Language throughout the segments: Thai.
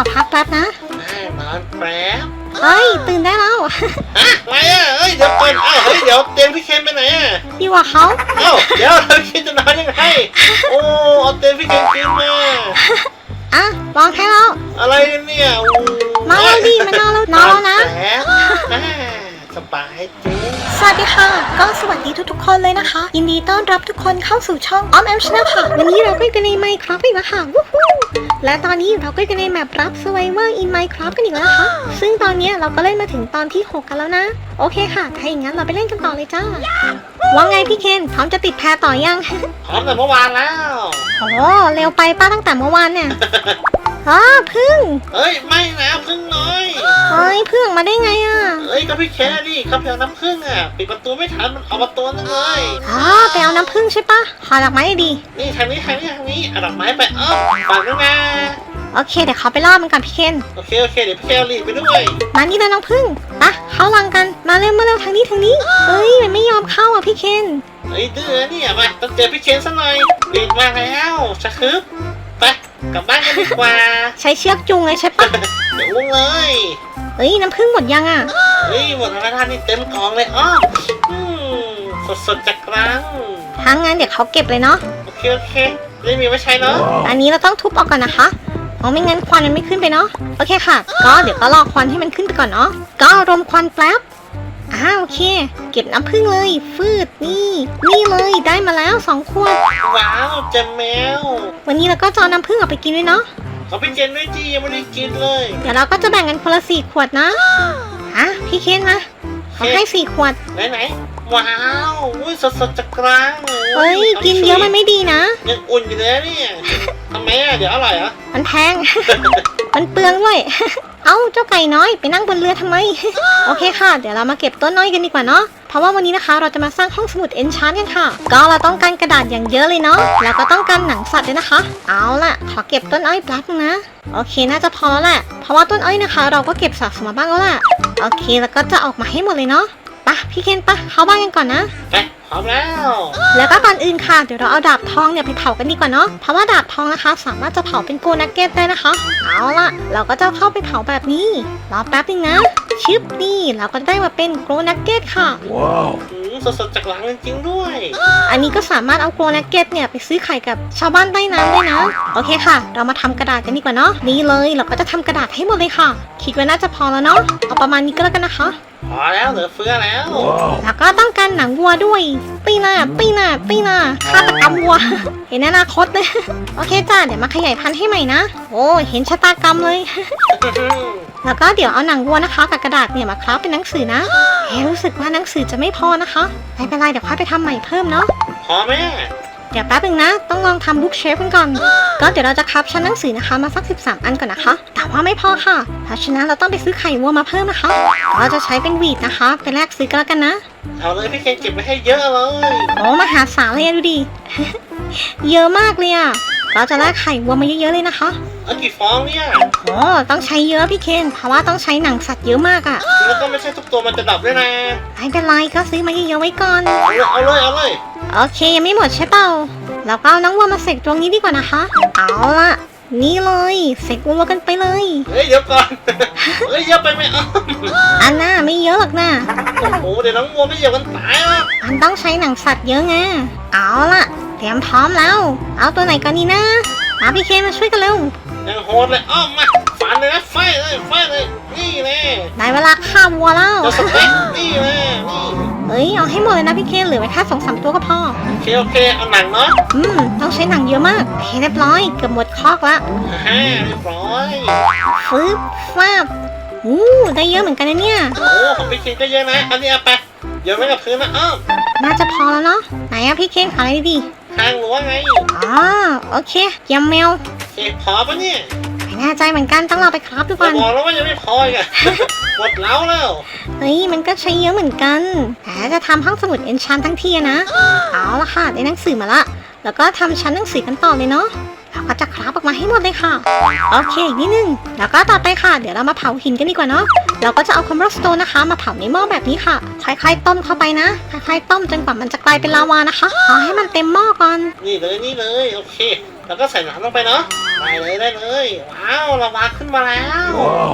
อพักแป๊บนะอ่านอนแป๊บเฮ้ยตื่นได้แล้วอะอะไรอะเอ้ยเดี๋ยวก่อนอ้าวเฮ้ยเดี๋ยวเตียงพี่เคนไปไหนอะอยู่กับเขาเอ้าเดี๋ยวเราคิดจะนอนยังไงโอ้เอาเตียงพี่เคนขึ้นมาอะวางให้แล้วอะไรเนี่ยโอ้มาแล้วดิมานอนแล้วนอนแล้วนะ แป๊บอ่า สบายจุ๊สวัสดีค่ะ ก็สวัสดีทุกๆคนเลยนะคะ ยินดีต้อนรับทุกคนเข้าสู่ช่องออมแอมชาแนลค่ะ วันนี้เราก็อยู่กันใน Minecraft อีกแล้วค่ะวู้ฮู้และตอนนี้เราก็อยู่กันในแมปรับ Survivor in Minecraft กันอีกแล้วนะคะซึ่งตอนนี้เราก็เล่นมาถึงตอนที่ 6 กันแล้วนะ โอเคค่ะ ถ้าอย่างนั้นเราไปเล่นกันต่อเลยจ้า ว่าไงพี่เคนพร้อมจะติดแพรต่อยัง พร้อมแต่เมื่อวานแล้ว โอ้เร็วไปป้าตั้งแต่เมื่อวานเนี่ย อ๋อพึ่งเอ้ยไม่นะพึ่งน้อยเฮ้ยพึ่งออกมาได้ไงอะเอ้ยก็พี่แค่ดิเขาเพียงน้ำพึ่งอะปิดประตูไม่ทันมันเอาประตูนั่นเลยอ๋อไปเอาน้ำพึ่งใช่ปะขอดอกไม้หน่อยดี นี่ทางนี้ทางนี้ทางนี้เอาดอกไม้ไปเอ้าฝากด้วยนะโอเคเดี๋ยวเขาไปล่อมันก่อนพี่เคนโอเคโอเคเดี๋ยวพี่แค่รีบไปด้วยมานี่เลยน้องพึ่งปะเข้ารังกันมาเร็วมาเร็วทางนี้ทางนี้เฮ้ยมันไม่ยอมเข้าอะพี่เคนเฮ้ยดื้อเนี่ยมาต้องเจอพี่เคนซะหน่อยรีบมาแล้วชะคึบไป กลับบ้านกันดีกว่า ใช้เชือกจูงเลยใช่ปะเดี๋ยวอุ้งเลยเฮ้ยน้ำพึ่งหมดยังอะ เฮ้ยหมดแล้วท่านนี่เต็มกล่องเลยอ้ออืมสดสดๆจากรังทางงั้นเดี๋ยวเขาเก็บเลยเนาะโอเคโอเคได้มีไว้ใช้เนาะอันนี้เราต้องทุบออกก่อนนะคะเพราะไม่งั้นควันมันไม่ขึ้นไปเนาะโอเคค่ะ ก็เดี๋ยวก็รอควันให้มันขึ้นไปก่อนเนาะก็รมควันแป๊บ อ่าโอเค เก็บน้ำผึ้งเลยฟืดนี่ นี่เลยได้มาแล้วสองขวด ว้าวเจาแมววันนี้เราก็จะเอาน้ำผึ้งออกไปกินด้วยเนาะเขาไปเจนด้วยจียังไม่ได้กินเลยเดี๋ยวเราก็จะแบ่งกันคนละสี่ขวดนะฮะพี่เคนมาเขาให้สี่ขวดไหนไหนๆว้าวอุ้ยสดสดๆจากรังเฮ้ยกินเยอะมันไม่ดีนะ ยังอุ่นอยู่เลยเนี่ยทำไมอะเดี๋ยวอร่อยเหรอมันแพง มันเปลืองด้วย เอ้าเจ้าไก่น้อยไปนั่งบนเรือทำไม โอเคค่ะ เดี๋ยวเรามาเก็บต้นน้อยกันดีกว่าเนาะเพราะว่าวันนี้นะคะเราจะมาสร้างห้องสมุดเอนชานกันค่ะ ก็เราต้องการกระดาษอย่างเยอะเลยเนาะแล้วก็ต้องการหนังสัตว์ด้วยนะคะ เอาล่ะ ขอเก็บต้นอ้อยแป๊บนึงนะ โอเคน่าจะพอแล้วแหละเพราะว่าต้นอ้อยนะคะ เราก็เก็บสะสมมาบ้างแล้วล่ะโอเคแล้วก็จะออกมาให้หมดเลยเนาะไปะพี่เคนปะเข้าบ้านกันก่อนนะ ไปพร้อมแล้ว แล้วก็ก่อนอื่นค่ะเดี๋ยวเราเอาดาบทองเนี่ยไปเผากันดีกว่าเนาะเพราะว่าดาบทองนะคะ สามารถจะเผาเป็นโกนักเก็ตได้นะคะ เอาล่ะ เราก็จะเข้าไปเผาแบบนี้รอแป๊บนึงนะชึบนี่เราก็ได้มาเป็นโกนักเก็ตค่ะอืมสดสดๆจากรังจริงๆด้วย อันนี้ก็สามารถเอาโกนักเก็ตเนี่ยไปซื้อไข่กับชาวบ้านใต้น้ำได้นะโอเคค่ะ เรามาทำกระดาษกันดีกว่าเนาะนี่เลยเราก็จะทำกระดาษให้หมดเลยค่ะ คิดว่าน่าจะพอแล้วเนาะเอาประมาณนี้ก็แล้วกันนะคะ พอแล้วเหลือเฟือแล้ว แล้วก็ต้องการหนังวัวด้วยปีหน้าปีหน้าปีหน้าฆาตกรรมวัว เห็นอนาคตเลยโอเคจ้าเดี๋ยวมาขยายพันธุ์ให้ใหม่นะ โอ้เห็นชะตากรรมเลย แล้วก็เดี๋ยวเอาหนังวัวนะคะกับกระดาษเนี่ยมาคราฟเป็นหนังสือนะเฮ้รู้สึกว่าหนังสือจะไม่พอนะคะไม่เป็นไรเดี๋ยวค่อยไปทำใหม่เพิ่มเนาะพอไหม เดี๋ยวแป๊บนึงนะ ต้องลองทำบุ๊กเชฟกันก่อน ก็เดี๋ยวเราจะคับชั้นหนังสือนะคะมาสัก 13 อันก่อนนะคะ แต่ว่าไม่พอค่ะ เพราะฉะนั้นเราต้องไปซื้อไข่วัวมาเพิ่มนะคะ เราจะใช้เป็นหวีดนะคะ ไปแลกซื้อกันแล้วกันนะ เอาเลยพี่เคนเก็บไว้ให้เยอะเลยโอ้มหาศาลเลยอะดูดิ เยอะมากเลยอะเราจะแลกไข่วัวมาเยอะๆเลยนะคะเอากี่ฟองเนี่ยโอ้ต้องใช้เยอะพี่เคน เพราะว่าต้องใช้หนังสัตว์เยอะมากอะแล้วก็ไม่ใช่ทุกตัวมันจะดับด้วยนะไม่เป็นไรก็ซื้อมาเยอะๆไว้ก่อน เอาเลยเอาเลยเอาเลย โอเคยังไม่หมดใช่เปล่าเราก็เอาน้องวัวมาเสกตรงนี้ดีกว่านะคะ เอาละนี่เลยเสกวัวกันไปเลย เฮ้ยเดี๋ยวก่อน เฮ้ยเยอะไปไหมอ้ออันน่าไม่เยอะหรอกนะโอ้โหเดี๋ยวน้องวัวไม่เหยียบกันตายแล้วมันต้องใช้หนังสัตว์เยอะไงเอาละเตรียมพร้อมแล้ว เอาตัวไหนก่อนดีนะมาพี่เคนมาช่วยกันเร็วยังโหดเลยอ้อมมาฟันเลยนะไฟเลยไฟเลยนี่แน่ได้เวลาฆ่าวัวแล้ว เจ้าสเต็กนี่แน่นี่ เฮ้ยเอาให้หมดเลยนะพี่เคนเหลือไว้แค่สองสามตัวก็พอ โอเคโอเคเอาหนังเนาะอืมต้องใช้หนังเยอะมากโอเคเรียบร้อยเกือบหมดคอกละฮ่าเรียบร้อยฟึบฟาบอู้ได้เยอะเหมือนกันนะเนี่ย โอ้ของพี่เคนก็เยอะนะอันนี้เอาไปเดี๋ยวไม่กับพื้นนะอ้อมน่าจะพอแล้วเนาะไหนอะพี่เคนขออะไรดีข้างรั้วไงๆอ๋อโอเคเยี่ยมแมว โอเคพอปะเนี่ยไม่ แน่ใจเหมือนกันต้องรอไปครับทุกแต่วันบอกแล้วว่ายังไม่พออีกอะหมดแล้วแล้ว เฮ้ยมันก็ใช้เยอะเหมือนกัน แต่จะทำห้องสมุดเอนชานทั้งทีอะนะ เอาละค่ะได้หนังสือมาละ แล้วก็ทำชั้นหนังสือกันต่อเลยเนาะเราก็จะคราฟออกมาให้หมดเลยค่ะ โอเคอีกนิดนึง แล้วก็ต่อไปค่ะ เดี๋ยวเรามาเผาหินกันดีกว่าเนาะ เราก็จะเอาคอมโบสโตนนะคะ มาเผาในหม้อแบบนี้ค่ะ ค่อยๆต้มเข้าไปนะ ค่อยๆต้มจนกว่ามันจะกลายเป็นลาวานะคะเอาให้มันเต็มหม้อก่อน นี่เลยนี่เลย โอเค แล้วก็ใส่น้ำลงไปเนาะได้เลยได้เลย ว้าวเราวางขึ้นมาแล้ว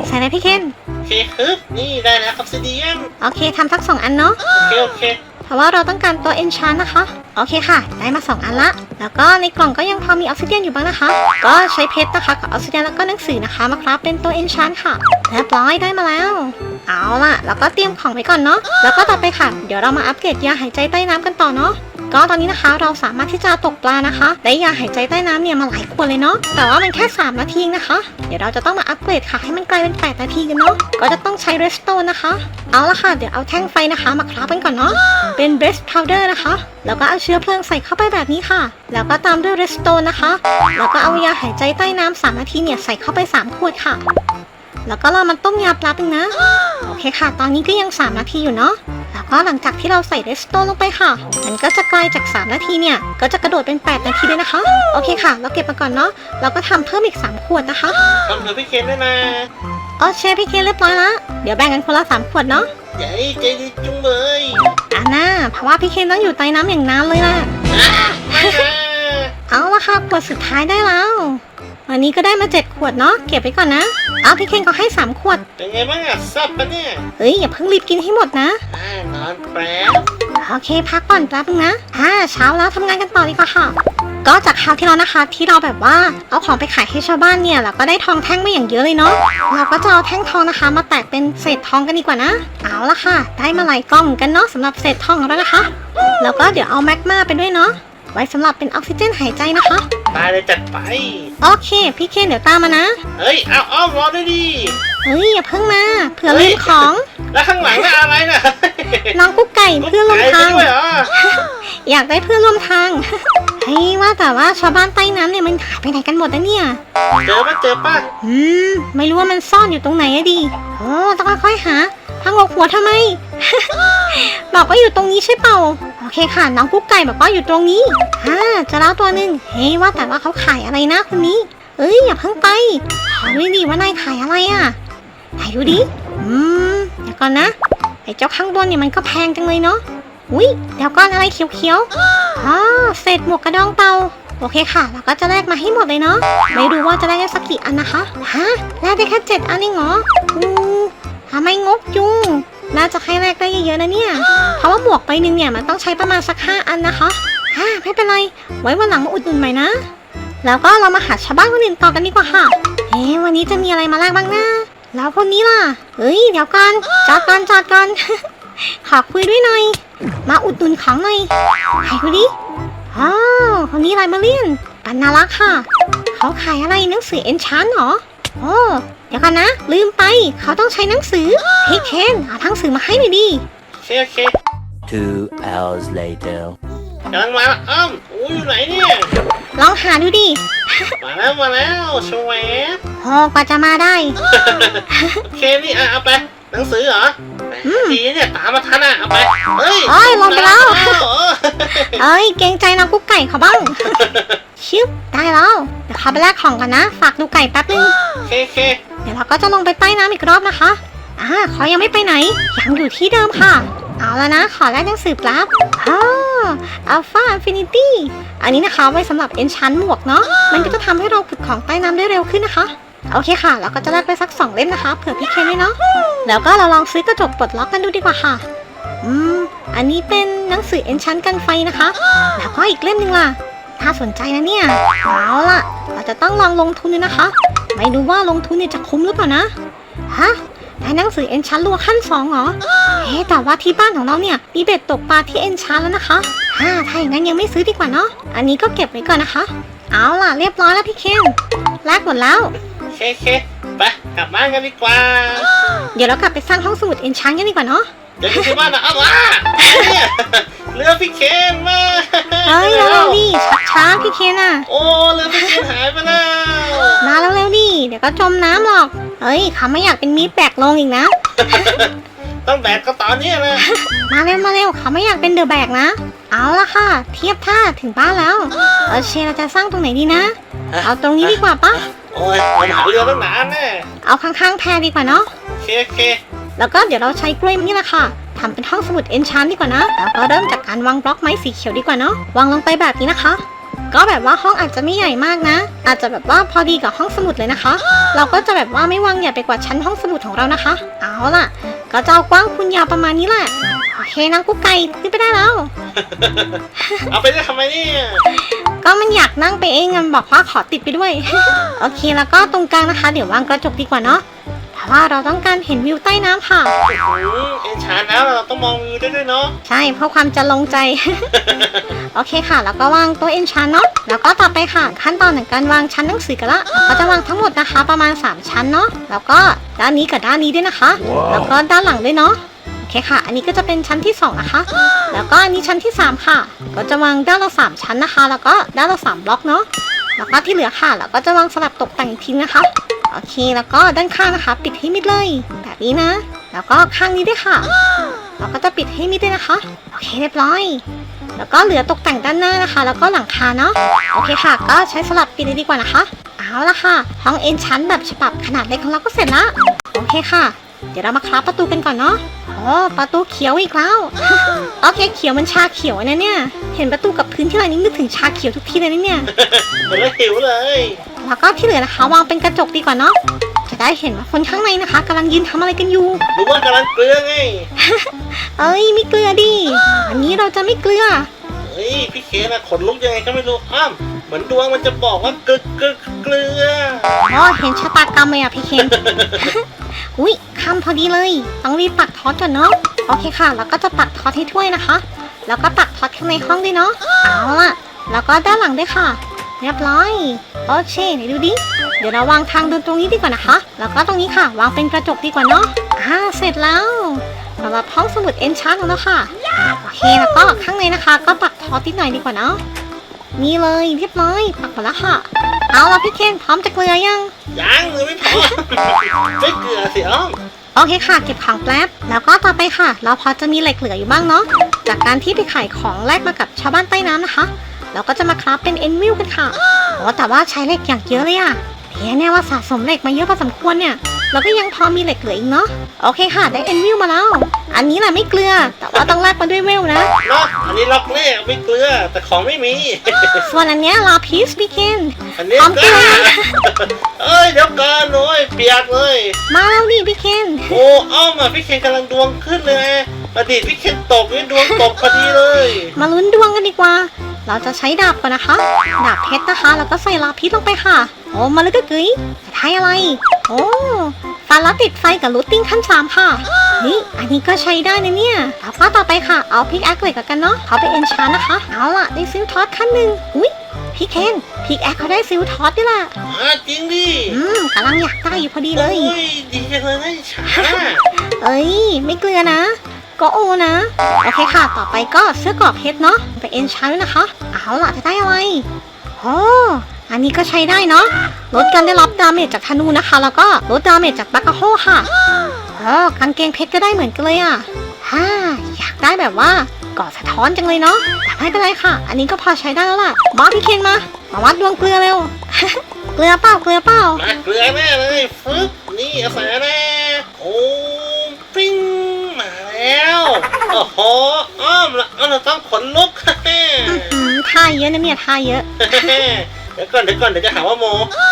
ใส่เลยพี่เคนโอเคครับนี่ได้แล้วออฟซิเดียนโอเคทำสักสองอันเนาะโอเคโอเคเพราะว่าเราต้องการตัว enchant นะคะ โอเคค่ะ ได้มา 2 อันละ แล้วก็ในกล่องก็ยังพอมีออกซิเดียนอยู่บ้างนะคะ ก็ใช้เพชรนะคะกับออกซิเดียนแล้วก็หนังสือนะคะมาคราฟเป็นตัว enchant ค่ะเรียบร้อยได้มาแล้ว เอาล่ะ แล้วก็เตรียมของไว้ก่อนเนาะแล้วก็ต่อไปค่ะ เดี๋ยวเรามาอัปเกรดยาหายใจใต้น้ำกันต่อเนาะ ก็ตอนนี้นะคะเราสามารถที่จะตกปลานะคะได้ยาหายใจใต้น้ำเนี่ยมาหลายขวดเลยเนาะแต่ว่ามันแค่ 3 นาทีนะคะ เดี๋ยวเราจะต้องมาอัปเกรดค่ะให้มันกลายเป็น 8 นาทีกันเนาะก็จะต้องใช้เรสโตนนะคะ เอาละค่ะ เดี๋ยวเอาแท่งไฟนะคะมาคราฟกันก่อนเนาะเป็น breast powder นะคะ แล้วก็เอาเชื้อเพลิงใส่เข้าไปแบบนี้ค่ะ แล้วก็ตามด้วย redstone นะคะ แล้วก็เอายาหายใจใต้น้ำ3นาทีเนี่ยใส่เข้าไป 3 ขวดค่ะ แล้วก็เรามาต้มยาแป๊บนึงนะ โอเคค่ะ ตอนนี้ก็ยัง 3 นาทีอยู่เนาะ แล้วก็หลังจากที่เราใส่ redstone ลงไปค่ะ มันก็จะกลายจาก 3 นาทีเนี่ย ก็จะกระโดดเป็น 8 นาทีเลยนะคะ โอเคค่ะ เราเก็บมาก่อนเนาะ เราก็ทำเพิ่มอีก 3 ขวดนะคะทำเผื่อพี่เคนด้วยนะโอเคพี่เคเรียบร้อยละ เดี๋ยวแบ่งกันคนละ 3 ขวดเนาะใหญ่ใจดีจุงเลยอ่าน่าเพราะว่าพี่เคนต้องอยู่ใต้น้ำอย่างนานเลยล่ะไม่นะเอาละค่ะขวดสุดท้ายได้แล้ว วันนี้ก็ได้มาเจ็ดขวดเนาะเก็บไว้ก่อนนะเอาพี่เคนก็ให้สามขวด เป็นไงบ้างอะซับปะเนี่ยเฮ้ยอย่าเพิ่งรีบกินให้หมดนะอ่านอนแป๊บโอเคพักก่อนแป๊บนึงนะอ่าเช้าแล้วทำงานกันต่อดีกว่าค่ะก็จากคราวที่แล้วนะคะที่เราแบบว่าเอาของไปขายให้ชาวบ้านเนี่ยเราก็ได้ทองแท่งมาอย่างเยอะเลยเนาะเราก็จะเอาแท่งทองนะคะ มาแตกเป็นเศษทองกันดีกว่านะ เอาละค่ะ ได้มาหลายกล่องกันเนาะสำหรับเศษทองของเรานะคะแล้วก็เดี๋ยวเอาแมกมาไปด้วยเนาะไว้สำหรับเป็นออกซิเจนหายใจนะคะ ตายเลยจัดไป โอเค พี่เคนเดี๋ยวตามมานะ เฮ้ย เอาเอารอด้วยดิ เฮ้ยอย่าเพิ่งมาเผื่อลืมของ แล้วข้างหลังน่ะอะไรน่ะน้องกุ๊กไก่เพื่อนร่วมทางไก่ไปด้วยเหรออยากได้เพื่อนร่วมทางเฮ้ยว่าแต่ว่าชาวบ้านใต้น้ำเนี่ยมันหายไปไหนกันหมดนะเนี่ยเจอปะเจอปะอืมไม่รู้ว่ามันซ่อนอยู่ตรงไหนอะดิโอ้ต้องค่อยๆหาพังอกหัวทำไม บอกว่าอยู่ตรงนี้ใช่เปล่าโอเคค่ะน้องกุ๊กไก่บอกว่าอยู่ตรงนี้อ่าเจะเล่าตัวหนึ่งเฮ้ยว่าแต่ว่าเขาขายอะไรนะคนนี้เอ้ยอย่าเพิ่งไปขอดูดิว่านายขายอะไรอะ ไหนดูดิ อืมเดี๋ยวก่อนนะ ไอ้เจ้าข้างบนเนี่ยมันก็แพงจังเลยเนาะ อุ้ยเดี๋ยวก่อนอะไรเขียวๆอ๋อเศษหมวกกระดองเตาโอเคค่ะ เราก็จะแลกมาให้หมดเลยเนาะ ไม่รู้ว่าจะได้สักกี่อันนะคะ ฮะ แลกได้แค่เจ็ดอันเองเหรออู้ทำไมงกจุงน่าจะให้แลกได้เยอะๆนะเนี่ย เพราะว่าหมวกใบหนึ่งเนี่ยมันต้องใช้ประมาณสักห้าอันนะคะฮ่าไม่เป็นไร ไว้วันหลังมาอุดหนุนใหม่นะ แล้วก็เรามาหาชาวบ้านคนอื่นต่อกันดีกว่าค่ะ เอ๊ะวันนี้จะมีอะไรมาแลกบ้างนะ แล้วคนนี้ล่ะ เฮ้ย เดี๋ยวก่อนจอดก่อนจอดก่อนขอคุยด้วยหน่อย มาอุดหนุนของหน่อยใครคนนี้อ๋อคนนี้ไรมาเลียนปันนารักค่ะ เขาขายอะไรหนังสือเอนชานเหรอโอ้เดี๋ยวกันนะ ลืมไป เขาต้องใช้หนังสือเฮ้ยเคนเอาหนังสือมาให้หน่อยดิโอเคโอเค Two hours later. กำลังมาแล้วอ้อมอู้อยู่ไหนเนี่ย ลองหาดูดิมาแล้วมาแล้วชวบโอ้กว่าจะมาได้ โอเคนี่อะเอาไป หนังสือเหรอแหมดีเนี่ยตามมาทันอะเอาไปเฮ้ยโอ้ยลงไปแล้ว เออเอ้ย เกรงใจน้องกุ๊กไก่เขาบ้าง ชิบได้แล้ว เดี๋ยวเขาไปแลกของกันนะ ฝากดูไก่แป๊บนึง โอเคโอเคเดี๋ยวเราก็จะลงไปใต้น้ำอีกรอบนะคะอ่าเขายังไม่ไปไหน ยังอยู่ที่เดิมค่ะ เอาแล้วนะ ขอแลกหนังสือแป๊บอ๋ อ Alpha Infinity อันนี้นะคะไว้สำหรับ Enchant หมวกเนาะมันก็จะทำให้เราขุดของใต้น้ำได้เร็วขึ้นนะคะ โอเคค่ะ เราก็จะแลกไปสัก 2 เล่มนะคะเผื่อพี่เคนด้วยเนาะแล้วก็เราลองซื้อกระจกปลดล็อกกันดูดีกว่าค่ะ อืม อันนี้เป็นหนังสือ Enchant กันไฟนะคะ แล้วก็อีกเล่มหนึ่งล่ะน่าสนใจนะเนี่ยเอาล่ะ เราจะต้องลองลงทุนดูนะคะ ไม่รู้ว่าลงทุนเนี่ยจะคุ้มหรือเปล่านะฮะ ได้หนังสือเอ็นชันรัวขั้นสองเหรอเอ๊ะแต่ว่าที่บ้านของเราเนี่ยมีเบ็ดตกปลาที่เอ็นชันแล้วนะคะฮ่าถ้าอย่างนั้นยังไม่ซื้อดีกว่าเนาะอันนี้ก็เก็บไว้ก่อนนะคะ เอาล่ะเรียบร้อยแล้วพี่เคนแลกหมดแล้วโอเคโอเคไปกลับบ้านกันดีกว่า เดี๋ยวเรากลับไปสร้างห้องสมุดเอ็นชันกันดีกว่าเนาะเดี๋ยวที่บ้านนะเอามา เนี่ยเรือพี่เคนมาเฮ้ยเร็วๆดิชักช้าพี่เคนอะ โอ้เรือพี่เคนหายไปแล้วมาเร็วๆดิเดี๋ยวก็จมน้ำหรอกเฮ้ยเขาไม่อยากเป็นมีดแบกลงอีกนะ ต้องแบกก็ตอนนี้นะมาเร็วมาเร็วเขาไม่อยากเป็นเดอะแบกนะ เอาละค่ะ เทียบท่าถึงบ้านแล้วเออเชเราจะสร้างตรงไหนดีนะ เอาตรงนี้ดีกว่าปะโอ้ยผมหาเรือตั้งนานแน่เอาข้างๆแพดีกว่าเนาะโอเคโอเค แล้วก็เดี๋ยวเราใช้กล้วยนี่แหละค่ะทำเป็นห้องสมุดเอนชานดีกว่านะแล้วก็เริ่มจากการวางบล็อกไม้สีเขียวดีกว่าเนาะวางลงไปแบบนี้นะคะ ก็แบบว่าห้องอาจจะไม่ใหญ่มากนะ อาจจะแบบว่าพอดีกับห้องสมุดเลยนะคะ เราก็จะแบบว่าไม่วางใหญ่ไปกว่าชั้นห้องสมุดของเรานะคะ เอาล่ะ ก็จะเอากว้างคูณยาวประมาณนี้แหละโอเคน้องกุ๊กไก่ขึ้นไปได้แล้ว เอาไปได้ทำไมเนี่ยก็มันอยากนั่งไปเองมันบอกว่าขอติดไปด้วย โอเคแล้วก็ตรงกลางนะคะ เดี๋ยววางกระจกดีกว่าเนาะเพราะ ว่าเราต้องการเห็นวิวใต้น้ำค่ะ อืมเอ็นชานแล้วเราต้องมองวิวได้ด้วยเนาะ ใช่เพราะความจะลงใจ โอเคค่ะ แล้วก็วางตัวเอนชานเนาะแล้วก็ต่อไปค่ะ ขั้นตอนของการวางชั้นหนังสือกันละเราก็จะวางทั้งหมดนะคะประมาณ 3 ชั้นเนาะแล้วก็ด้านนี้กับด้านนี้ด้วยนะคะ แล้วก็ด้านหลังด้วยเนาะโอเคค่ะ อันนี้ก็จะเป็นชั้นที่ 2 นะคะ แล้วก็อันนี้ชั้นที่ 3 ค่ะ ก็จะวางด้านละ3ชั้นนะคะ แล้วก็ด้านละ3บล็อกเนาะแล้วก็ที่เหลือค่ะเราก็จะวางสลับตกแต่งอีกทีนะคะ โอเคแล้วก็ด้านข้างนะคะ ปิดให้มิดเลยแบบนี้นะ แล้วก็ข้างนี้ด้วยค่ะ เราก็จะปิดให้มิดด้วยนะคะ โอเคเรียบร้อย แล้วก็เหลือตกแต่งด้านหน้านะคะ แล้วก็หลังคาเนาะโอเคค่ะ ก็ใช้สลับปิดเลยดีกว่านะคะ เอาละค่ะ ห้องเอ็นชั้นแบบฉบับขนาดเล็กของเราก็เสร็จละโอเคค่ะ เดี๋ยวเรามาคราฟประตูกันก่อนเนาะโอ้ประตูเขียวอีกแล้วโอเคเขียวมันชาเขียวนะเนี่ย เห็นประตูกับพื้นที่ไรนี้นึกถึงชาเขียวทุกทีเลยนะเนี่ยเห็นแล้วหิวเลย แล้วก็ที่เหลือนะคะวางเป็นกระจกดีกว่าเนาะจะได้เห็นว่าคนข้างในนะคะกำลังยืนทำอะไรกันอยู่รู้ว่ากำลังเกลือไง เอ้ยไม่เกลือดิอันนี้เราจะไม่เกลือเฮ้ยพี่เคนอะขนลุกยังไงก็ไม่รู้อ้ามเหมือนดวงมันจะบอกว่าเกลือเกลือเกลืออ๋อเห็นชะตากรรมเลยอะพี่เคน อุ้ยคำพอดีเลย ต้องรีบปักทอดก่อนเนาะโอเคค่ะ แล้วก็จะปักทอดให้ถ้วยนะคะ แล้วก็ปักทอดข้างในห้องด้วยเนาะเอาล่ะแล้วก็ด้านหลังด้วยค่ะ เรียบร้อย โอเคไหนดูดิ เดี๋ยวเราวางทางเดินตรงนี้ดีกว่านะคะ แล้วก็ตรงนี้ค่ะ วางเป็นกระจกดีกว่าเนาะอ่าเสร็จแล้วสำหรับห้องสมุดเอนชาร์ของเราค่ะ โอเคแล้วก็ข้างในนะคะ ก็ปักทอดนิดหน่อยดีกว่าเนาะ นี่เลยเรียบร้อยปักหมดแล้วค่ะ เอาละพี่เคนพร้อมจะเกลือยัง ยังเลยไม่พอไม่เกลือสิอ้อมโอเคค่ะ เก็บของแป๊บ แล้วก็ต่อไปค่ะ เราพอจะมีเหล็กเหลืออยู่บ้างเนาะ จากการที่ไปขายของแลกมากับชาวบ้านใต้น้ำนะคะ เราก็จะมาคราฟเป็นเอ็นวิลกันค่ะโอ้แต่ว่าใช้เหล็กอย่างเยอะเลยอะเพียแน่ว่าสะสมเหล็กมาเยอะพอสมควรเนี่ย เราก็ยังพอมีเหล็กเหลืออีกเนาะ โอเคค่ะ ได้เอ็นวิลมาแล้ว อันนี้แหละไม่เกลือ แต่ว่าต้องแลกมาด้วยเวลนะ เนาะอันนี้ล็อกแรกไม่เกลือ แต่ของไม่มี ส่วนอันเนี้ยลาพีสพี่เคนอันนี้พร้อมเกลืก็อเอ้ยเดี๋ยวก่อนโอ้ยเปียกเลย มาแล้วดิพี่เคนโอ้อ้อมอะพี่เคนกำลังดวงขึ้นเลยนะประดิษฐ์พี่เคนตกนี่ดวงตกพอดีเลย มาลุ้นดวงกันดีกว่า เราจะใช้ดาบก่อนนะคะ ดาบเพชรนะคะ แล้วก็ใส่ลาพิษลงไปค่ะ โอ้มาเลยก็กึ๋ยจะได้อะไร โอ้ฟันแล้วติดไฟกับรูทติ้งขั้นสามค่ะ นี่อันนี้ก็ใช้ได้นะเนี่ยแล้วก็ต่อไปค่ะ เอาพิกแอคเหล็กกันเนาะเขาไปเอนชานนะคะ เอาล่ะ ได้ซิลทอสขั้นหนึ่งอุ้ยพี่เคนพิกแอคเขาได้ซิลทอสด้วยล่ะอ่าจริงดิอืมกำลังอยากได้อยู่พอดีเลย โอ้ยดีจังเลยนะฉาเอ้ย ไม่เกลือนะ ก็โอนะ โอเคค่ะ ต่อไปก็เสื้อกรอบเพชรเนาะไปเอ็นชาร์ด้วยนะคะเอาล่ะจะได้อะไรโอ้อันนี้ก็ใช้ได้เนาะลดการได้รับดาเมจจากธนูนะคะ แล้วก็ลดดาเมจจากบักกโฮค่ะอ๋อกางเกงเพชรก็ได้เหมือนกันเลยอะฮ่าอยากได้แบบว่าก่อสะท้อนจังเลยเนาะแต่ไม่เป็นไรค่ะ อันนี้ก็พอใช้ได้แล้วล่ะบอสพี่เคนมามาวัดดวงเกลือเร็วเกลือเปล่าเกลือเปล่ามาเกลือแน่เลยฟึบนี่อาส่แน่โอ้ แล้ว โอ้โห อ้อมละอ้อมเราต้องขนลุก อืมท่าเยอะนะเนี่ยท่าเยอะ เดี๋ยวก่อนเดี๋ยวก่อนเดี๋ยวจะหาว่าโม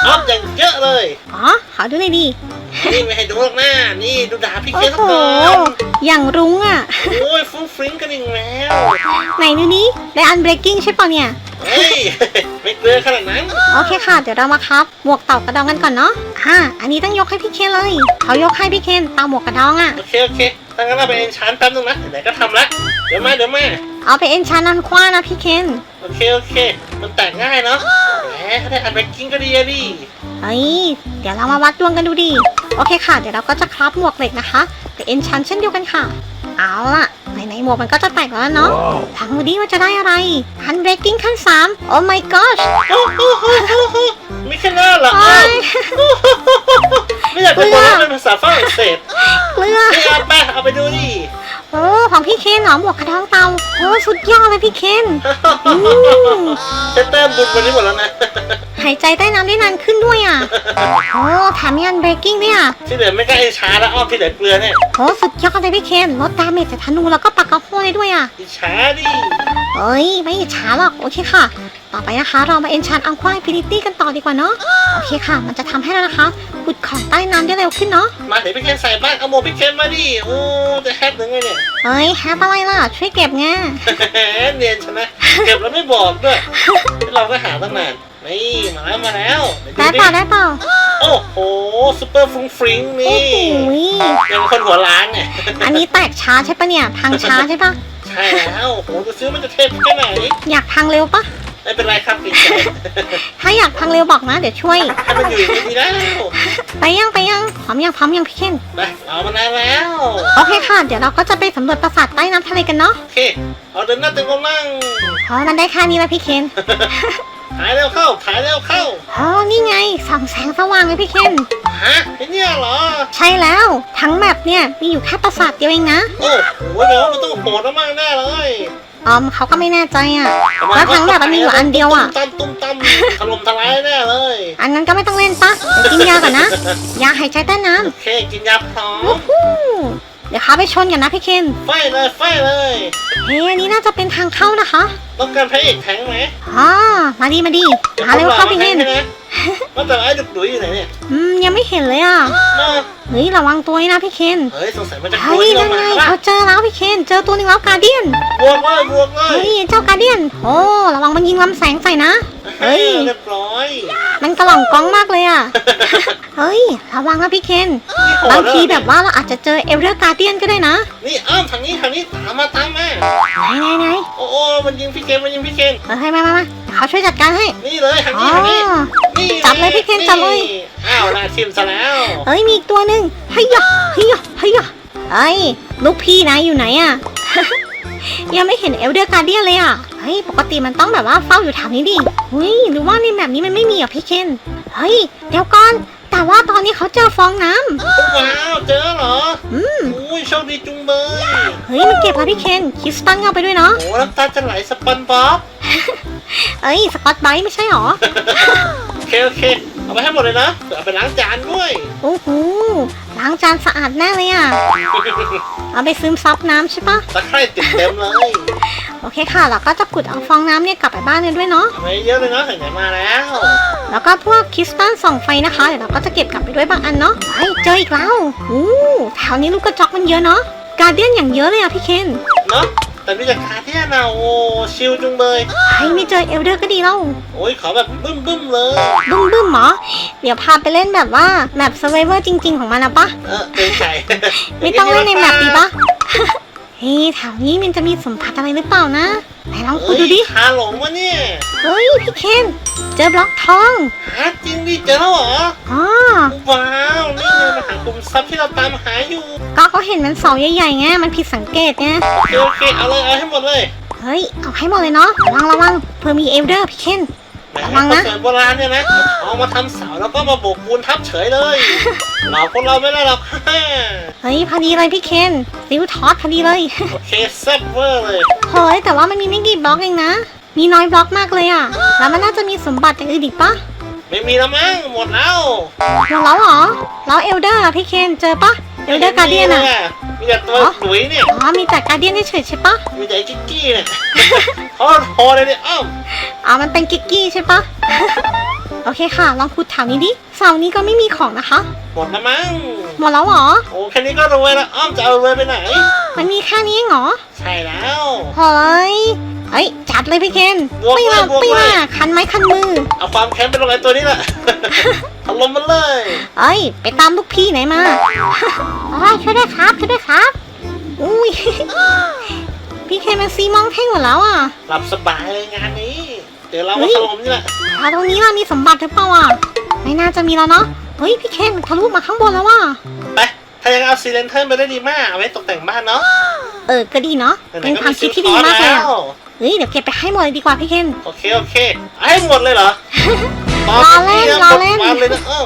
อ้อมอย่างเยอะเลย อ๋อขอดูหน่อยดินี่ไม่ให้ดูหรอกหน้า นี่ดูดาบพี่โอ้เคนโหก่อนอย่างรุ้งอะ โอ้ยฟุ้งฟริ้งกันอีกแล้ว ไหนดูนี้ได้อันเบรกกิ้งใช่ปะเนี่ย เฮ้ย ไม่เกลือขนาดนั้น โอเคค่ะ เดี๋ยวเรามาครับ หมวกเต่ากระดองกันก่อนเนาะอ่าอันนี้ต้องยกให้พี่เคนเลย เขายกให้พี่เคนเต่าหมวกกระดองอะ โอเค โอเค ถ้างั้นเราไปเอ็นชานแป๊บนึงนะไหนๆก็ทำละเดี๋ยวมาเดี๋ยวมาเอาไปเอ็นชานันคว้านะพี่เคนโอเคโอเค มันแตกง่ายเนาะแหมถ้าได้อันเบกกิ้งก็ดีอะดิเฮ้ยเดี๋ยวเรามาวัดดวงกันดูดิโอเคค่ะ เดี๋ยวเราก็จะครับหมวกเหล็กนะคะไปเอ็นชันเช่นเดียวกันค่ะ เอาล่ะไหนๆหมวกมันก็จะแตกแล้วเนาะทางดูดิว่าจะได้อะไรอันเบรกกิ้งขั้นสามโอ้ my gosh โอ้โหโหโหโหมีแค่หน้าเหรอโอ้อ้าวยไม่อยากจะบอกว่าเป็นภาษาฝรั่งเศสเกลือนี่เอ ของพี่เคนเหรอหมวกกระดองเตาโอ้สุดยอดเลยพี่เคนอืมเซตเตอร์บุญวันนี้หมดแล้วนะ หายใจใต้น้ำได้นานขึ้นด้วยอะโอ้แถมมีอันเบรกกิ้งด้วยอะที่เหลือไม่กล้าเอ็นชาแล้วอ้อมที่เหลือเกลือเนี่ยโอ้สุดยอดเลยพี่เคนลดดาเมจจากธนูแล้วก็ปากกระโฮได้ด้วยอะอิจฉาดิ เอ้ยไม่อิจฉาหรอกโอเคค่ะ ต่อไปนะคะ เรามาเอนชานอังควาพินิตี้กันต่อดีกว่าเนาะโอเคค่ะ มันจะทำให้เรานะคะขุดของใต้น้ำได้เร็วขึ้นเนาะมาเดี๋ยวพี่เคนใส่บ้านเอาโมพี่เคนมาดิโอ้จะแฮกหรือไงเนี่ยเฮ้ยแฮปอะไรล่ะช่วยเก็บไงเนียนชนะเก็บแล้วไม่บอกด้วยเราก็หาตั้งนานนี่มาแล้วมาแล้วเดี๋ยวได้ดูเปล่าได้เปล่าโอ้โหซุปเปอร์ฟรุ้งฟริ้งโอ้นี่โหยังคนหัวล้านเนี่ยอันนี้แตกช้าใช่ปะเนี่ยพังช้าใช่ปะใช่แล้วโอ้โหจะซื้อมันจะเทพแค่ไหนอยากพังเร็วปะ ไม่เป็นไรครับพี่เคนถ้าอยากพังเร็วบอกนะ เดี๋ยวช่วย ให้มันอยู่อย่างนี้แล้วไปยังไปยังพร้อมยังพร้อมยังพี่เคนไปเอามานานแล้วโอเคค่ะ เดี๋ยวเราก็จะไปสำรวจปราสาทใต้น้ำทะเลกันเนาะโอเคเอาเดินหน้าเต็มกำลังเพราะมันได้แค่นี้แล้วพี่เคนถ่ายเร็วเข้าถ่ายเร็วเข้าอ๋อนี่ไงส่องแสงสว่างเลยพี่เคนฮะไอ้เนี่ยเหรอ ใช่แล้วทั้งแมปเนี่ยมีอยู่แค่ปราสาทเดียวเองนะโอ้โหแปลว่ามันต้องโหดมากๆแน่เลย ออมเขาก็ไม่แน่ใจอะแล้วทั้งแบบมันมีอยู่อันเดียวอะตุ้มตั้มตุ้มตั้มถล่มทลายแน่เลย อันนั้นก็ไม่ต้องเล่นปะเดี๋ยวกินยาก่อนนะยาหายใจใต้น้โอเคกินยาพร้อำมวู้ฮู้เดี๋ยวเขาไปชนกันนะพี่เคนไฟเลยไฟเลยเฮ้ยอันนี้น่าจะเป็นทางเข้านะคะ ต้องการพระเอกแทงไหมอ๋อมาดีมาดีมาเร็วเข้าพี่เคน ว่าแต่ไอ้ดุกดุยอยู่ไหนเนี่ยอืมยังไม่เห็นเลยอะ มาเฮ้ยระวังตัวไว้นะพี่เคนเฮ้ยสงสัยมันจะกลัเฮ้วยที่เรายังไงมาละเขาเจอแล้วพี่เคนเจอตัวหนึ่งแล้วกาเดียน บวกเลยบวกเลเฮ้ยยเจ้ากาเดียน โอ้ระวังมันยิงลำแสงใส่นะ เฮ้ย เรียบร้อยมันกระหล่องกล้องมากเลยอะ เฮ้ยระวังนะพี่เคนนี่โหดบางทีล้วแบบว่าเราอาจจะเจอเอลเดอร์การเดียนก็ได้นะ นี่อ้อมทางนี้ทางนี้ตามมาตามมาไหนไหนไหนโอ้โอ้มันยิงพี่เกมมันยิงพี่เกมเออให้มามามา เดี๋ยวเขาช่วยจัดการให้ นี่เลยทางอ๋อนี้ทางนี้นี่จับเลยพี่เคนจับเลย นี่อ้าวนาทิมซะแล้วเอ้ยมีอีกตัวหนึ่งเฮ้ยยะเฮ้ยยะเฮ้ยยะเอ้ยลูกพี่นายอยู่ไหนอะยังไม่เห็นเอลเดอร์การเดียนเลยอะเฮ้ยปกติมันต้องแบบว่าเฝ้าอยู่แถวนี้ดิเฮ้ยหรือว่าในแบบนี้มันไม่มีอะพี่เคนเฮ้ยเดี๋ยวก่อน แต่ว่าตอนนี้เขาเจอฟองน้ำ ว้าวเจอเหรออืม อุ้ยโชคดีจุงเบยเฮ้ยมันเก็บแล้วพี่เคนคริสตันเอาไปด้วยเนาะโอ้น้ำตาจะไหลสปันบ๊อบ เอ้ยสกอตไบรท์ไม่ใช่หรอ โอเคโอเค เอาไปให้หมดเลยนะเผื่อเอาไปล้างจานด้วย โอ้โหล้างจานสะอาดแน่เลยอะ เอาไปซึมซับน้ำใช่ปะตะไคร่ติดเต็มเลยโอเคค่ะ เราก็จะขุดเอาฟองน้ำเนี่ยกลับไปบ้านกันด้วยเนาะ เอาไปเยอะเลยเนาะไหนๆมาแล้ว แล้วก็พวกคริสตัลส่องไฟนะคะเดี๋ยวเราก็จะเก็บกลับไปด้วยบางอันเนาะเฮ้ยเจออีกแล้วอู้แถวนี้ลูกกระจอกมันเยอะเนาะการเดียนอย่างเยอะเลยอะพี่เคน เนาะ แต่มีจากคาเทียนะโอ้ชิลจุงเบยเฮ้ยไม่เจอเอลเดอร์ก็ดีแล้วโอ้ยขอแบบบึ้มบึ้มๆเลย บึ้มบึ้มหมอเดี๋ยวพาไปเล่นแบบว่าแบบส v i เวอร์จริง ๆ ของมันนะปะเออเต็มใจไม่ต้องเล่นในแมปดีปะเฮ้ยแถวนี้มันจะมีสมบัติอะไรหรือเปล่านะไหนลองขุดดูดิเฮ้ยคาหลงวะเนี่ยเฮ้ยพี่เคนเจอบล็อกทองหาจริงดิเจอแล้วเหรออ๋อว้าวนี่ไงมาหากลุ่มทรัพย์ที่เราตามหาอยู่ ก็เขาเห็นมันเสาใหญ่ๆไงมันผิดสังเกตไงโอเคโอเคเอาเลยเอาให้หมดเลยเฮ้ยเอาให้หมดเลยเนาะระวังระวังเผื่อมีเอลเดอร์พี่เคน แหมระวังนะคเสิร์ตโบราณเนี่ยนะ เอามาทำเสาแล้วก็มาโบกปูนทับเฉยเลย เราพวกเราไม่ได้หรอก เฮ้ยพอดีเลยพี่เคนซิวทอสพอดีเลย โอเคแซ่บเวอร์เลย เฮ้ยแต่ว่ามันมีไม่กี่บล็อกเองนะ มีน้อยบล็อกมากเลยอะแล้วมันน่าจะมีสมบัติอย่างอื่นอีกปะไม่มีแล้วมั้งหมดแล้วหมดแล้วเหรอแล้วเอลเดอร์อะพี่เคนเจอปะเอลเดอร์การเดียนอะมี แต่ตัวอ๋อหลุยเนี่ยอ๋อมีแต่การเดียนเฉยๆใช่ปะมีแต่ไอ้กิ๊กกี้เนี่ยเขาโทรเลยเนี่ยอ้าวอ๋อมันเป็นกิกกี้ใช่ปะ โอเคค่ะ ลองขุดแถวนี้ดิเสานี้ก็ไม่มีของนะคะ หมดแล้วมั้ง หมดแล้วเหรอ โอ้แค่นี้ก็รวยแล้วอ้อมจะเอารวยไปไหน มันมีแค่นี้เองเหรอ ใช่แล้วเฮ้ยเฮ้ยจัดเลยพี่เคนบวกไม่เลยมาบวกไม่เลยมาคันไม้คันมือ เอาความแค้นไปลงไอ้ตัวนี้แหละ ถล่มมันเลย เอ้ย ไปตามลูกพี่ไหนมา โอ้ยช่วยด้วยครับช่วยด้วยครับ อุ้ย พี่เคนมันซีมองเท่งหมดแล้วอะ หลับสบายเลยงานนี้เดี๋ยวเราเฮ้มายถล่มนี่แหละแล้วตรงนี้ล่ะมีสมบัติหรือเปล่าอะไม่น่าจะมีแล้วเนาะเฮ้ยพี่เคนมันทะลุมาข้างบนแล้วว่ะไป ถ้ายังเอาซีเลนเทิร์นไปได้ดีมาก เอาไว้ตกแต่งบ้านเนาะเออก็ดีเนาะไหนๆเป็นความคิดที่ดีซิลมากเลยแล้อะวเฮ้ยเดี๋ยวเก็บไปให้หมดเลยดีกว่าพี่เคน โอเค โอเคเอาให้หมดเลยเหรอรอเล่นรอเล่น หมดวันเลยนะเออ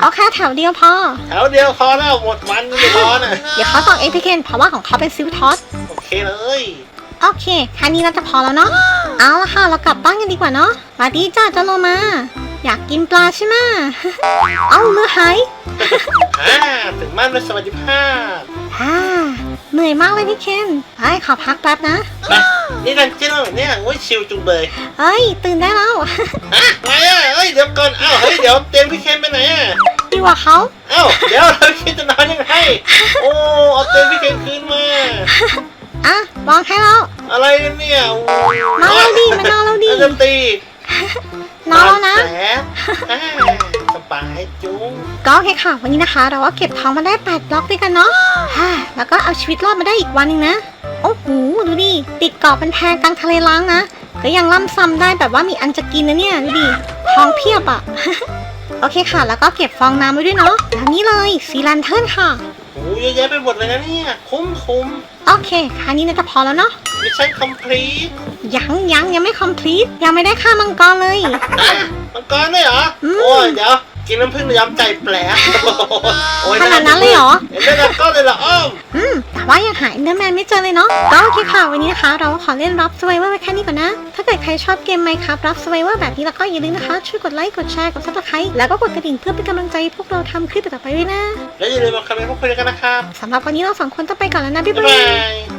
เอาแค่แถวเดียวพอ แถวเดียวพอแล้วหมดวันไม่ร้อนอะ เดี๋ยวเขาต่อเองพี่เคนเพราะว่าของเขาเป็นซิลทอส โอเคเลย โอเคแค่นี้น่าจะพอแล้วเนาะเอาละค่ะเรากลับบ้านกันดีกว่าเนาะมาดีจ้าเจ้าโลมาอยากกินปลาใช่ไหมเอาเรือหายอ่าถึงบ้านด้วยสวัสดิภาพอ่าเหนื่อยมากเลยพี่เคนไอ้ขอพักแป๊บนะไปนี่ดันเจี้ยนเหรอเนี่ยโอ้ยชิลจุงเบยเฮ้ย ตื่นได้แล้วฮะไงอะเอ้ย เดี๋ยวก่อน เอ้า เฮ้ย เดี๋ยวเตียงพี่เคนไปไหนอะอยู่กับเขาเอ้า เดี๋ยวเราคิดจะนอนยังไง โอ้ เอาเตียงพี่เคนคืนมา อะวางให้แล้วอะไรกันเนี่ยโอ้นอนแล้วดิมานอนแล้วดิ จะตีนอนแล้วนะแสบอ่าสบายจุงก็โอเคค่ะ วันนี้นะคะ เราก็เก็บทองมาได้8บล็อกด้วยกันเนาะฮ่าแล้วก็เอาชีวิตรอดมาได้อีกวันหนึงนะ โอ้โห ดูดิ ติดเกาะเป็นแพกลางทะเลล้างนะ ก็ยังล่ำซ้ำได้แบบว่ามีอันจะกินนะเนี่ย ดูดิ ทองเพียบอะ โอเคค่ะ แล้วก็เก็บฟองน้ำไว้ด้วยเนาะแล้วนี่เลยซีลันเทิร์นค่ะ โอ้เยอะแยะไปหมดเลยนะเนี่ย คุ้มคุ้มโอเคค่านี้น่าจะพอแล้วเนาะมิชชั่นคอมพลีทยังยังยังไม่คอมพลีทยังไม่ได้ค่ามังกรเลย มังกรด้วยเหรออืมโอ้ยเดี๋ยว กินน้ำผึ้งระยำใจแปลกโอ้ยขนาดนั้นเลยเหรอเห็นได้แล้วก็เลยเหรออ้อมอืมแต่ว่ายังหาเอนเดอร์แมนไม่เจอเลยเนาะก็โอเคค่ะวันนี้นะคะ เราก็ขอเล่นรับสไวเวอร์ไว้แค่นี้ก่อนนะ ถ้าเกิดใครชอบเกมไหมครับรับสไวเวอร์แบบนี้แล้วก็อย่าลืมนะคะช่วยกดไลค์กดแชร์กดซับสไครต์แล้วก็กดกระดิ่งเพื่อเป็นกำลังใจให้พวกเราทำคลิปต่อไปด้วยนะแล้วอย่าลืมมาคอมเมนต์พูดคุยกันนะครับสำหรับวันนี้เราสองคนต้องไปก่อนแล้วนะบ๊ายบ๊ายบาบายย